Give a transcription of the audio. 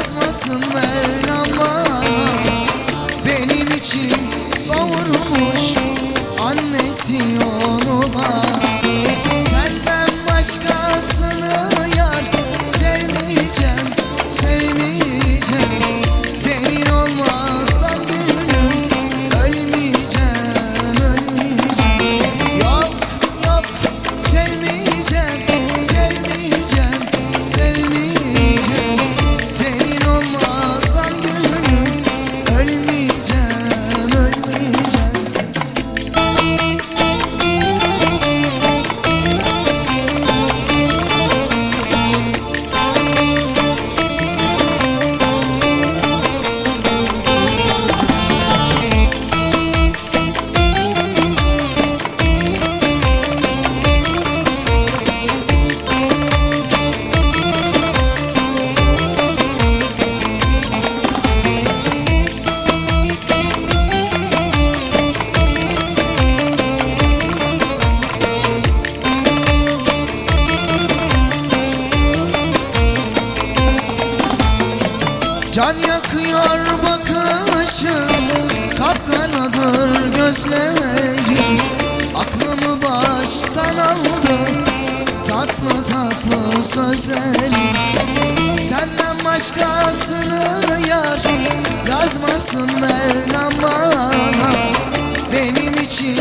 Yazmasın Mevlam Can yakıyor bakışım Kapkaradır gözlerim. Aklımı baştan aldı Tatlı tatlı sözlerim. Senden başkasını yar Yazmasın Mevlam bana. Benim için